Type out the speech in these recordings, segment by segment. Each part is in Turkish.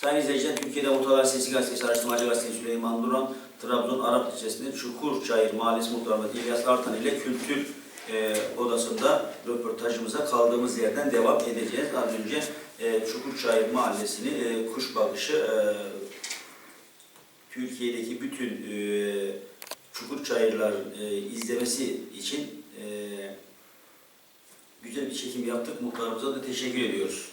Sayın izleyiciler, Türkiye'de Muhtarlar Sesi Gazetesi Araştırmacı Gazetesi Süleyman Duran, Trabzon Arap Lisesi'nin Çukurçayır Mahallesi Muhtarı İlyas Artan ile Kültür e, Odası'nda röportajımıza kaldığımız yerden devam edeceğiz. Az önce e, Çukurçayır Mahallesi'ni e, kuş bakışı e, Türkiye'deki bütün e, Çukurçayırların e, izlemesi için e, güzel bir çekim yaptık. Muhtarımıza da teşekkür ediyoruz.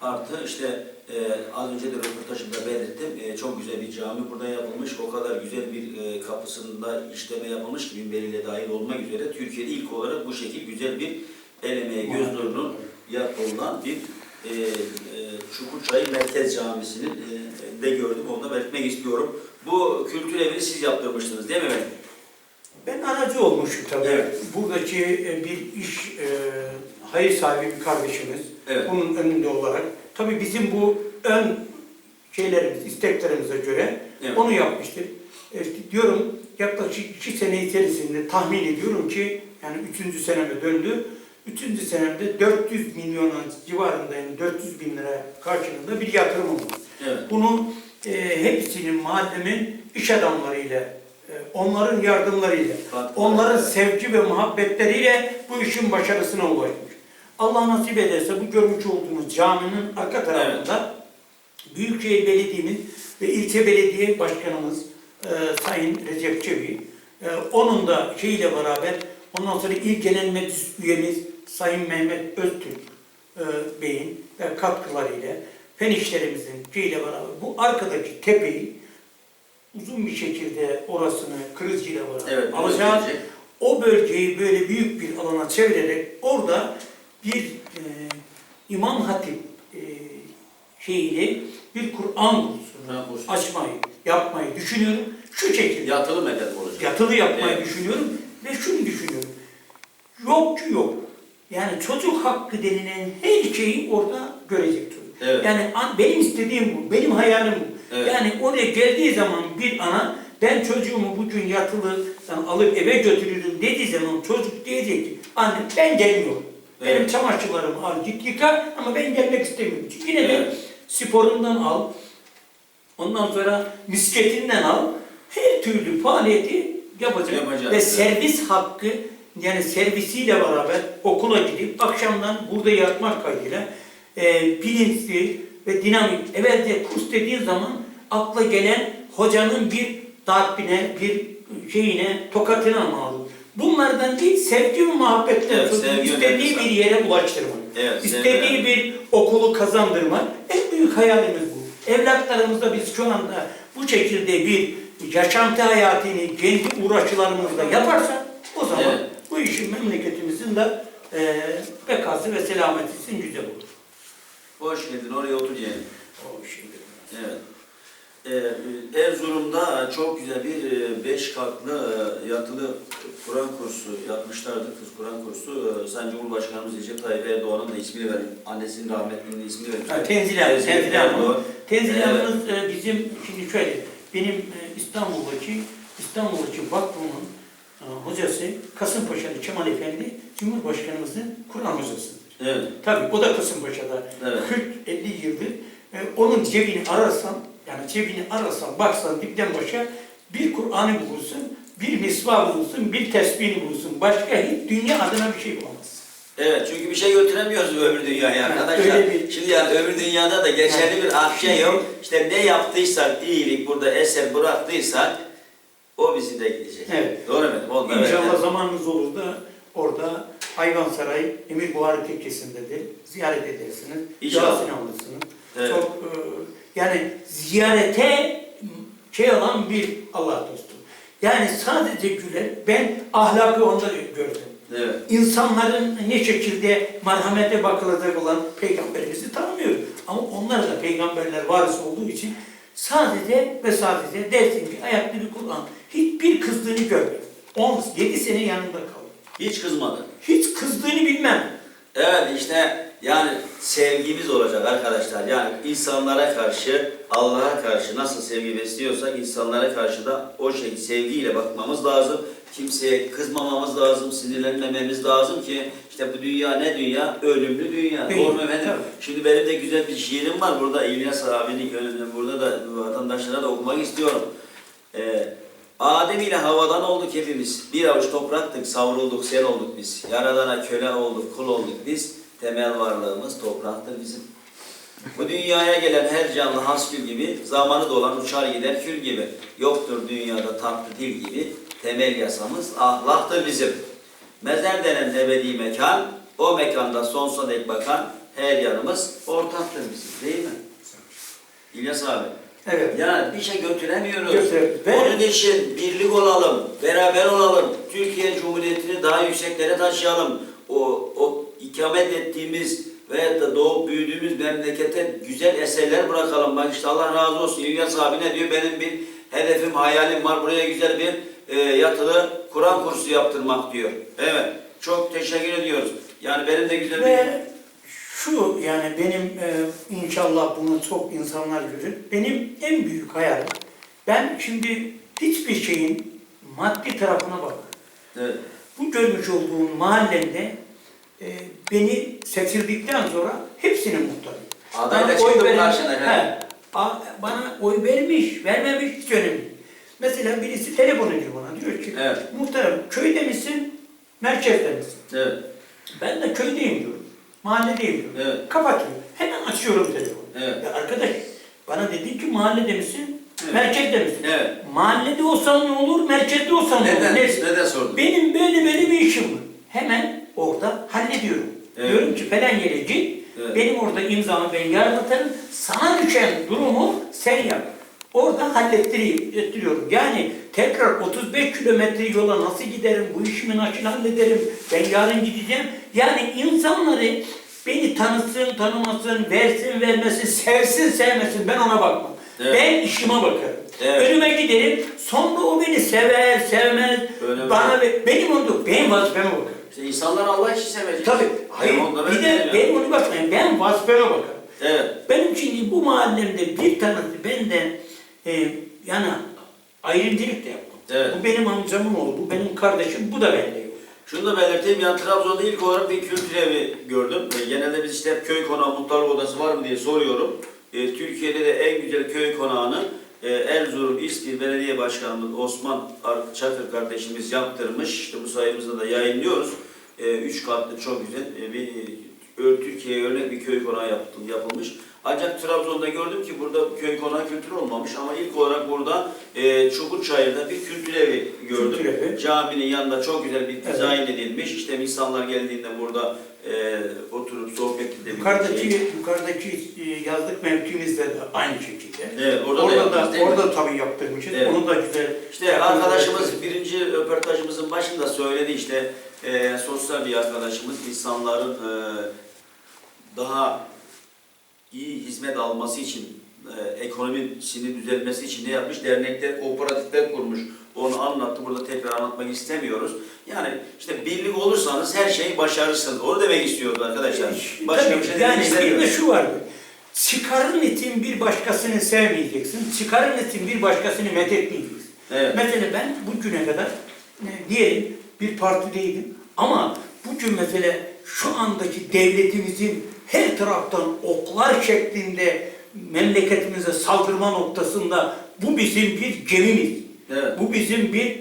Artı işte e, az önce de röportajımda belirttim. E, çok güzel bir cami burada yapılmış. O kadar güzel bir e, kapısında işleme yapılmış ki minberiyle dahil olmak üzere Türkiye'de ilk olarak bu şekil güzel bir el emeği, göz nurunun yapılan bir e, e, Çukurçayır Merkez Camisi'nin e, de gördüm. Onu da belirtmek istiyorum. Bu kültür evini siz yaptırmıştınız değil mi efendim? Ben aracı olmuşum tabii. Evet. Buradaki e, bir iş e, hayır sahibi bir kardeşimiz. Evet. Bunun önünde olarak. Tabii bizim bu ön şeylerimiz, isteklerimize göre Evet. onu yapmıştır. E, işte diyorum yaklaşık iki sene içerisinde tahmin ediyorum ki yani üçüncü seneme döndü. Üçüncü senemde 400 milyonun civarında yani 400 bin lira karşılığında bir yatırım oldu. Evet. Bunu e, hepsinin mahallemin iş adamlarıyla, e, onların yardımlarıyla, Katkıları, onların evet. sevgi ve muhabbetleriyle bu işin başarısına ulaşmış. Allah nasip ederse bu görmüş olduğunuz caminin arka tarafında Büyükşehir Belediye'miz ve ilçe belediye başkanımız e, Sayın Recep Çebi, e, onun da şeyiyle beraber ondan sonra İl Genel Meclis üyemiz Sayın Mehmet Öztürk e, Bey'in e, katkılarıyla fen işlerimizin şeyiyle beraber bu arkadaki tepeyi uzun bir şekilde orasını kırıcıyla beraber Evet. alacağız. O bölgeyi böyle büyük bir alana çevirerek orada bir e, İmam Hatip e, şeyiyle bir Kur'an kursu. açmayı, yapmayı düşünüyorum. Şu şekilde Yatılı mekan olacak. yatılı yapmayı Evet. düşünüyorum ve şunu düşünüyorum. Yok ki yok. Yani çocuk hakkı denilen her şeyi orada görecek çocuk. Evet. Yani an- benim istediğim bu, benim hayalim bu. Evet. Yani oraya geldiği zaman bir ana ben çocuğumu bugün yatılı alıp eve götürürüm dediği zaman çocuk diyecek ki anne ben gelmiyorum. Benim Evet. çamaşırlarımı al git yıka ama ben gelmek istemiyorum. Çünkü yine de Evet. sporundan al, ondan sonra misketinden al, her türlü faaliyeti yapacak. Yapacak, Ve evet. servis hakkı yani servisiyle beraber okula gidip akşamdan burada yatmak kaydıyla e, bilinçli ve dinamik. Evvelce kurs dediğin zaman akla gelen hocanın bir darpine, bir şeyine, tokatına maruz. Bunlardan değil, sevgi ve muhabbetten Evet, sevgi istediği bir yere ulaştırmak. Evet, sevgi istediği önemli. bir okulu kazandırmak. En büyük hayalimiz bu. Evlatlarımızda biz şu anda bu şekilde bir yaşantı hayatını kendi uğraşlarımızla yaparsak o zaman Evet. bu işin memleketimizin de e, bekası ve selameti için güzel olur. Hoş geldin, oraya otur yeğenim. O şimdi. Evet. Ee, Erzurum'da çok güzel bir e, beş katlı e, yatılı Kur'an kursu yapmışlardı. Kız Kur'an kursu. Ee, Sayın Cumhurbaşkanımız Recep Tayyip Erdoğan'ın da ismini verin. Annesinin rahmetlinin ismini verin. Ha, Tenzile Hanım, Tenzile Hanım. Evet. Hanım'ın e, bizim şimdi şöyle benim e, İstanbul'daki İstanbul'daki vakfımın e, hocası Kasımpaşalı Kemal Efendi Cumhurbaşkanımızın Kur'an hocasıdır. Evet. Tabii o da Kasımpaşa'da Evet. 40-50 yıldır. E, onun cebini ararsan, yani cebini ararsan, baksan dipten başa bir Kur'an'ı bulursun, bir misvah bulursun, bir tesbihini bulursun. Başka hiç dünya adına bir şey bulamazsın. Evet çünkü bir şey götüremiyoruz öbür dünyaya Ha, arkadaşlar. öyle bir- Şimdi yani öbür dünyada da geçerli Ha, bir akçe şimdi- yok. İşte ne yaptıysak iyilik burada eser bıraktıysak o bizi de gidecek. Evet. Doğru mu? Evet, İnşallah evet. zamanınız olur da orada Hayvansaray Emir Buhari Tekkesi'ndedir. Ziyaret edersiniz. İnşallah. Duasını alırsınız. Evet. Çok e, yani ziyarete şey olan bir Allah dostu. Yani sadece güler. Ben ahlakı onda gördüm. Evet. İnsanların ne şekilde merhamete bakılacak olan peygamberimizi tanımıyoruz. Ama onlar da peygamberler varisi olduğu için sadece ve sadece dersin ki ayaklı bir Kur'an. Hiçbir kızdığını görmedim. 17 sene yanında kaldım. Hiç kızmadı. Hiç kızdığını bilmem. Evet işte Yani sevgimiz olacak arkadaşlar. Yani insanlara karşı, Allah'a karşı nasıl sevgi besliyorsak insanlara karşı da o şey sevgiyle bakmamız lazım. Kimseye kızmamamız lazım, sinirlenmememiz lazım ki işte bu dünya ne dünya? Ölümlü dünya. Doğru mu efendim? Şimdi benim de güzel bir şiirim var burada İlyas abinin önünde burada da vatandaşlara da okumak istiyorum. Ee, Adem ile havadan olduk hepimiz. Bir avuç topraktık, savrulduk, sel olduk biz. Yaradana köle olduk, kul olduk biz. Temel varlığımız topraktır bizim. Bu dünyaya gelen her canlı hasgül gibi, zamanı dolan uçar gider kül gibi. Yoktur dünyada tatlı dil gibi, temel yasamız ahlaktır bizim. Mezar denen ebedi mekan, o mekanda sonsuza dek bakan her yanımız ortaktır bizim değil mi? İlyas abi. Evet. Yani bir şey götüremiyoruz. Ve- Onun için birlik olalım, beraber olalım. Türkiye Cumhuriyeti'ni daha yükseklere taşıyalım. O, o ikamet ettiğimiz veyahut da doğup büyüdüğümüz memlekete güzel eserler bırakalım. Bak işte Allah razı olsun. İlyas abi ne diyor? Benim bir hedefim, hayalim var. Buraya güzel bir e, yatılı Kur'an kursu yaptırmak diyor. Evet. Çok teşekkür ediyoruz. Yani benim de güzel bir... Ve şu yani benim e, inşallah bunu çok insanlar görür. Benim en büyük hayalim. Ben şimdi hiçbir şeyin maddi tarafına bakıyorum. Evet. Bu görmüş olduğum mahallemde e, beni seçildikten sonra hepsini muhtarım. Aday da Bana veren- karşına, he. A- bana oy vermiş, vermemiş hiç önemli. Mesela birisi telefon ediyor bana diyor ki Evet. muhtarım köyde misin, merkezde misin? Evet. Ben de köydeyim diyorum. Mahalledeyim diyorum. Evet. Kapatıyor. Hemen açıyorum telefonu. Evet. Ya arkadaş bana dedin ki mahallede misin? Evet. Merkezde misin? Evet. Mahallede olsan ne olur, merkezde olsan ne olur? Neden? Ne- Neden sordun? Benim böyle böyle bir işim var. Hemen orada hallediyorum. Evet. Diyorum ki falan yere git. Evet. Benim orada imzamı ben yarın atarım. Sana düşen durumu sen yap. Orada hallettireyim, ettiriyorum. Yani tekrar 35 kilometre yola nasıl giderim, bu işimi nasıl hallederim, ben yarın gideceğim. Yani insanları beni tanısın, tanımasın, versin, vermesin, sevsin, sevmesin ben ona bakmam. Evet. Ben işime bakarım. Evet. Önüme giderim, sonra o beni sever, sevmez, Öyle bana ve benim onu, benim vazifeme bakarım. İşte insanlar Allah için sevecek. Tabii. Hayır, onda bir de benim onu bakmayın, ben vazifeme bakarım. Evet. Benim şimdi bu mahallemde bir tanesi benden e, yani ayrımcılık da yapmam. Evet. Bu benim amcamın oğlu, bu benim kardeşim, bu da bende yok. Şunu da belirteyim, yani Trabzon'da ilk olarak bir kültür evi gördüm. E, genelde biz işte hep köy konağı, muhtarlık odası var mı diye soruyorum. E, Türkiye'de de en güzel köy konağını e, Erzurum İSKİ Belediye Başkanımız Osman Çakır kardeşimiz yaptırmış. İşte bu sayımızda da yayınlıyoruz. E, üç katlı çok güzel e, bir e, Türkiye'ye örnek bir köy konağı yapılmış. Ancak Trabzon'da gördüm ki burada köy konağı kültürü olmamış ama ilk olarak burada e, Çukurçayır'da bir kültür evi gördüm. Kültür evi. Caminin yanında çok güzel bir Evet. dizayn edilmiş. İşte insanlar geldiğinde burada e, oturup sohbet edebilecek. Yukarıdaki, yukarıdaki e, yazlık mevkimizde de aynı şekilde. Evet, orada da orada yaptınız da, değil mi? orada tabii yaptırmışız. Evet. Onu da güzel. İşte arkadaşımız birinci röportajımızın başında söyledi işte e, sosyal bir arkadaşımız insanların e, daha iyi hizmet alması için e, ekonomisini düzeltmesi için ne yapmış? Dernekler, kooperatifler kurmuş. Onu anlattı. Burada tekrar anlatmak istemiyoruz. Yani işte birlik olursanız her şeyi başarırsınız. Onu demek istiyoruz arkadaşlar. Başka Tabii, bir şey demek yani bir de şu var. Çıkarın için bir başkasını sevmeyeceksin. Çıkarın için bir başkasını methetmeyeceksin. Evet. Mesela ben bugüne kadar e, diyelim bir partideydim ama bugün mesela şu andaki devletimizin her taraftan oklar şeklinde memleketimize saldırma noktasında bu bizim bir gemimiz. Evet. Bu bizim bir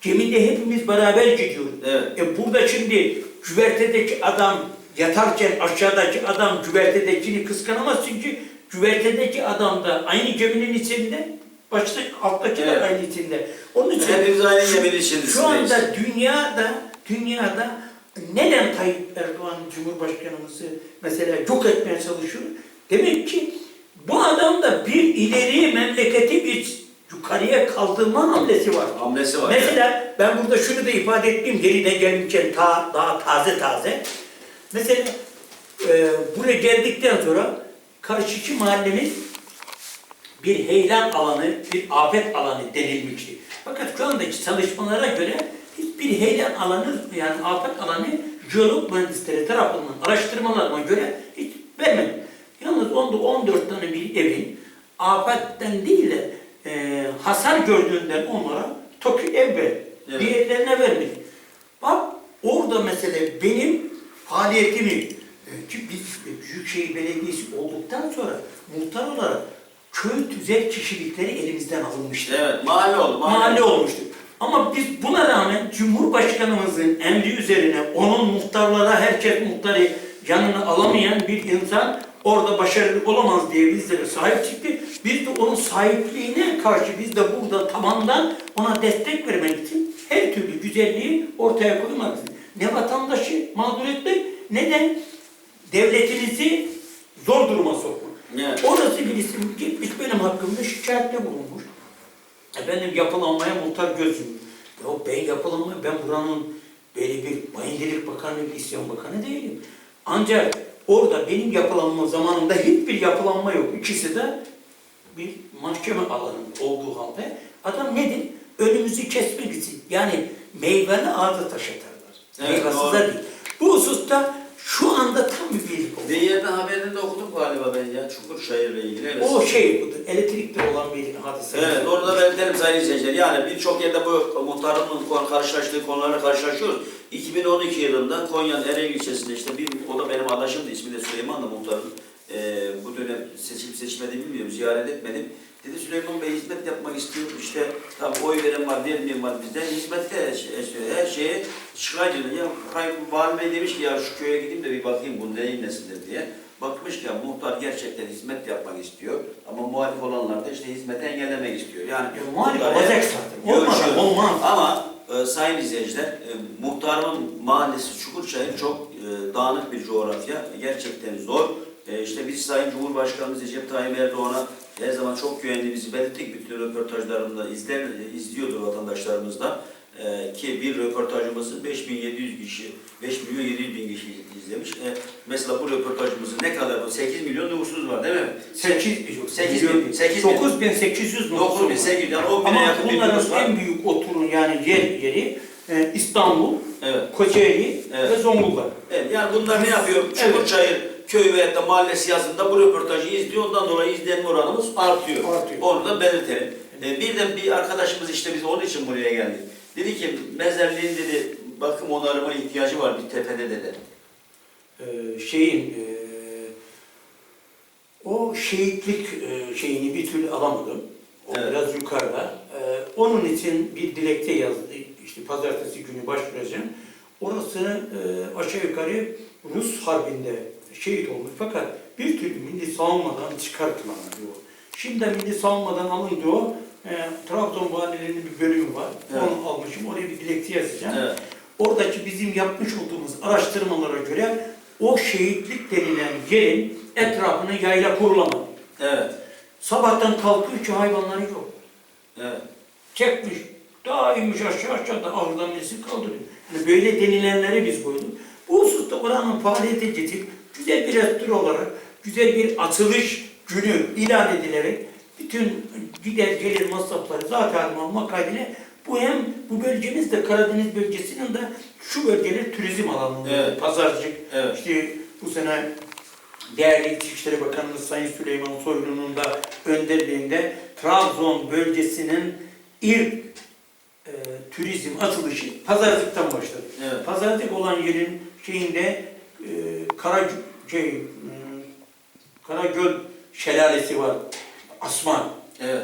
gemide hepimiz beraber gidiyoruz. Evet. E burada şimdi güvertedeki adam yatarken aşağıdaki adam güvertedekini kıskanamazsın ki güvertedeki adam da aynı geminin içinde başta alttaki Evet. de aynı içinde. Onun için Hepimiz aynı geminin içindeyiz. Şu anda dünyada dünyada neden Tayyip Erdoğan Cumhurbaşkanımızı mesela yok etmeye çalışıyor? Demek ki bu adamda bir ileri memleketi bir yukarıya kaldırma hamlesi var. Hamlesi var. Mesela ben burada şunu da ifade ettim geriden gelmişken ta, daha taze taze. Mesela e, buraya geldikten sonra karşıki mahallemiz bir heyelan alanı, bir afet alanı denilmişti. Fakat şu andaki çalışmalara göre hiçbir heyelan alanı yani afet alanı jeolog mühendisleri tarafından araştırmalarıma göre hiç vermedim. Yalnız onda 14 tane bir evin afetten değil de e, hasar gördüğünden onlara TOKİ ev ver. Evet. Diğerlerine vermedik. Bak orada mesele benim faaliyetimi e, ki biz Büyükşehir Belediyesi olduktan sonra muhtar olarak köy tüzel kişilikleri elimizden alınmıştı Evet, mahalle oldu. mahalle olmuştu. Ama biz buna rağmen Cumhurbaşkanımızın emri üzerine onun muhtarlara herkes muhtarı yanına alamayan bir insan orada başarılı olamaz diye bizlere sahip çıktı. Biz de onun sahipliğine karşı biz de burada tabandan ona destek vermek için her türlü güzelliği ortaya koymak için. Ne vatandaşı mağdur etmek ne de devletimizi zor duruma sokmak. Evet. Orası birisi gitmiş benim hakkımda şikayette bulunmuş. Efendim yapılanmaya muhtar gözüm. Ya ben yapılanmaya, ben buranın böyle bir bayındırlık bakanı, bir isyan bakanı değilim. Ancak orada benim yapılanma zamanında hiçbir yapılanma yok. İkisi de bir mahkeme alanı olduğu halde adam nedir? Önümüzü kesmek için yani meyveli ağzı taş atarlar. Evet, Meyvasız doğru. da değil. Bu hususta şu anda tam bir birlik oldu. Bir yerde haberinde okudum galiba ben ya Çukurşehir'le ilgili. Evet. O şey elektrikte olan bir hadise. Evet, orada belirtelim sayın izleyiciler. Yani birçok yerde bu muhtarımın karşılaştığı konularla karşılaşıyoruz. 2012 yılında Konya'nın Ereğli ilçesinde işte bir, o da benim adaşımdı, ismi de Süleyman da muhtarım. Ee, bu dönem seçip seçmediğimi bilmiyorum, ziyaret etmedim. Dedi Süleyman Bey hizmet yapmak istiyor. İşte tabii oy veren var, vermeyen var bizde. Hizmette her, şey- her şeye şikayet ediyor. Ya Vali Bey demiş ki ya şu köye gideyim de bir bakayım bu neyin nesidir diye. Bakmış ki ya muhtar gerçekten hizmet yapmak istiyor ama muhalif olanlar da işte hizmeti engellemek istiyor. Yani Ya muhalif olacak zaten. Olmaz. Ama e, sayın izleyiciler, e, muhtarımın mahallesi Çukurçayır çok e, dağınık bir coğrafya. Gerçekten zor. E, işte biz Sayın Cumhurbaşkanımız Recep Tayyip Erdoğan'a her zaman çok güvendiğimizi belirttik. Bütün röportajlarında izler, izliyordur vatandaşlarımız da. E, ki bir röportajımızı 5700 kişi, 5 milyon 700 bin kişi izlemiş. E, mesela bu röportajımızı ne kadar, 8 milyon nüfusumuz var değil mi? 8 Sekiz bin- sekiz bin- 9800 nüfus 9800 yani 10 bine yakın bir nüfus var. en büyük oturun yani yer yeri e, İstanbul, Evet. Kocaeli Evet. ve Zonguldak. Evet, yani bunlar ne yapıyor? Evet. Çukurçayır köy veya da mahalle siyasında bu röportajı izliyor. Ondan dolayı izlenme oranımız artıyor. Artıyor. Onu da belirtelim. Ee, bir de bir arkadaşımız işte biz onun için buraya geldik. Dedi ki mezarlığın dedi bakım onarıma ihtiyacı var bir tepede dedi. E, şeyin e, o şehitlik e, şeyini bir türlü alamadım. O Evet. biraz yukarıda. E, onun için bir dilekçe yazdı. İşte pazartesi günü başvuracağım. Orası e, aşağı yukarı Rus harbinde şehit olmuş fakat bir türlü milli savunmadan çıkartılamadı o. Şimdi milli savunmadan alındı o. E, Trabzon valilerinin bir bölümü var. Evet. Onu almışım. Oraya bir dilekçe yazacağım. Evet. Oradaki bizim yapmış olduğumuz araştırmalara göre o şehitlik denilen yerin etrafını yayla kurulamadı. Evet. Sabahtan kalkıyor ki hayvanları yok. Evet. Çekmiş, daha inmiş aşağı aşağıda ahırdan birisi kaldırıyor. Yani böyle denilenleri biz koyduk. Bu hususta oranın faaliyete getirip güzel bir restore olarak güzel bir açılış günü ilan edilerek bütün gider gelir masrafları zaten almak kaydıyla bu hem bu bölgemiz de Karadeniz bölgesinin de şu bölgeler turizm alanında Evet. pazarcık Evet. işte bu sene değerli İçişleri Bakanımız Sayın Süleyman Soylu'nun da önderliğinde Trabzon bölgesinin ilk e, turizm açılışı pazarcıktan başladı. Evet. Pazarcık olan yerin şeyinde e, Kara şey, e, Karagöl şelalesi var. Asman Evet.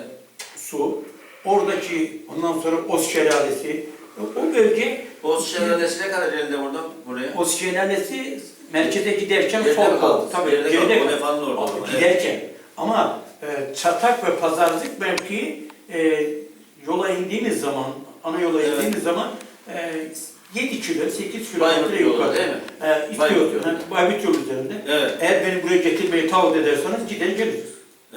su. Oradaki ondan sonra Os şelalesi. O bölge Boz şelalesi ne kadar elde oradan buraya? Os şelalesi merkeze giderken Geride sol mi kaldı? kaldı. Tabii Geride kaldı. O kaldı. defanın orada evet. Giderken. Ama e, Çatak ve Pazarcık mevkii e, yola indiğimiz zaman, ana yola Evet. indiğimiz zaman e, 7 kilo, 8 Bayburt kilometre yolu yukarı. değil mi? E, Bayburt yolu. Bayburt yolu üzerinde. Evet. Eğer beni buraya getirmeyi taahhüt ederseniz gider geliriz.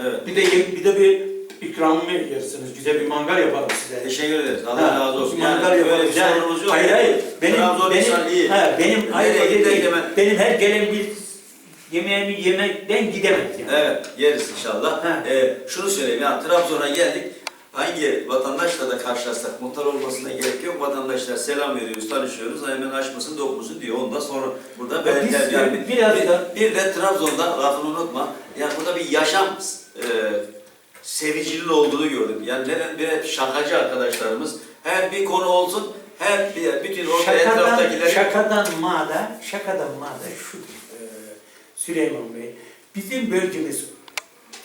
Evet. Bir de bir de bir ikramımı yersiniz. Güzel bir mangal yaparım size. Teşekkür ederiz. Allah Ha, razı olsun. Mangal Yani bir Yani, sorunumuz yok. hayır hayır. Benim, Trabzon benim, iyi. he, benim hayır gittik değil. hemen? Benim her gelen bir yemeğimi yemekten gidemez yani. Evet, yeriz inşallah. Ha. Ee, şunu söyleyeyim ya, Trabzon'a geldik. hangi vatandaşla da karşılaşsak muhtar olmasına gerek yok. Vatandaşlar selam veriyoruz, tanışıyoruz. Hemen açmasın dokmasın diyor. Ondan sonra burada biz yani biraz bir, da- bir de Trabzon'da lafını unutma. Yani burada bir yaşam e, sevicinin olduğunu gördüm. Yani neden bir şakacı arkadaşlarımız her bir konu olsun her bir, bütün orada Şakadan, etraftakileri şakadan mada, şakadan mada şu e, Süleyman Bey, bizim bölgemiz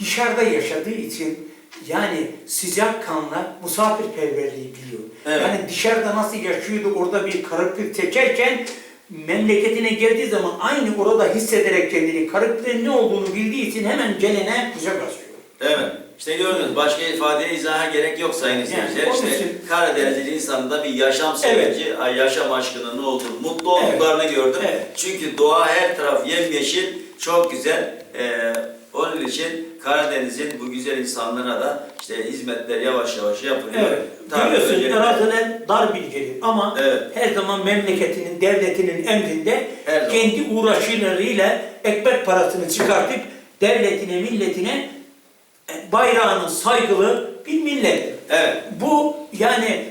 dışarıda yaşadığı için yani sıcak kanla misafirperverliği biliyor. Evet. Yani dışarıda nasıl yaşıyordu orada bir karakter çekerken memleketine geldiği zaman aynı orada hissederek kendini karakterin ne olduğunu bildiği için hemen gelene kucak açıyor. Evet. İşte gördünüz başka ifadeye izaha gerek yok sayın Yani izleyiciler. onun İşte için- Karadenizli insanda bir yaşam Evet. sevinci, ay, yaşam aşkının ne olduğunu, mutlu olduklarını gördüm. Evet. Çünkü doğa her taraf yemyeşil, çok güzel. Ee, onun için Karadeniz'in bu güzel insanlara da işte hizmetler yavaş yavaş yapılıyor. Evet. Tabii Görüyorsun araziler dar bilgili ama Evet. her zaman memleketinin, devletinin emrinde Her zaman. kendi uğraşlarıyla ekmek parasını çıkartıp devletine, milletine bayrağının saygılı bir millet. Evet. Bu yani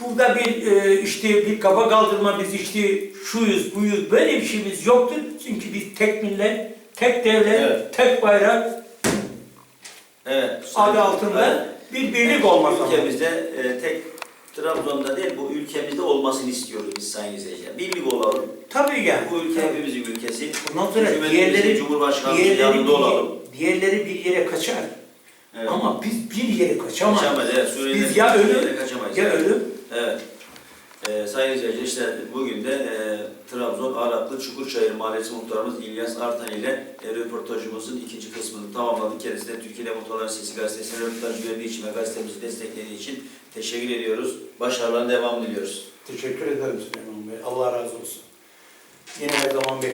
burada bir e, işte bir kafa kaldırma biz işte şuyuz buyuz böyle bir şeyimiz yoktur. Çünkü biz tek millet, tek devlet, Evet. tek bayrak Evet. adı altında Evet. bir birlik olmaz ama. Ülkemizde e, tek Trabzon'da değil bu ülkemizde olmasını istiyoruz biz sayın izleyiciler. Birlik olalım. Tabii yani. Bu ülke hepimizin ülkesi. Ondan sonra diğerleri, Cumhurbaşkanımızın diğerleri, yanında olalım. diğerleri bir yere kaçar. Evet. Ama biz bir yere kaçamayız. Kaçamayız, evet. Suriye'de Biz ya ölüm kaçamayız. ya ölüm. Evet. Ee, sayın izleyiciler işte bugün de e, Trabzon Araplı Çukurçayır Mahallesi Muhtarımız İlyas Artan ile e, röportajımızın ikinci kısmını tamamladık. Kendisine Türkiye Muhtarlar Sesi Gazetesi'ne röportaj verdiği için ve gazetemizi desteklediği için teşekkür ediyoruz. Başarıların devamını diliyoruz. Teşekkür ederim Süleyman Bey. Allah razı olsun. Yine her zaman.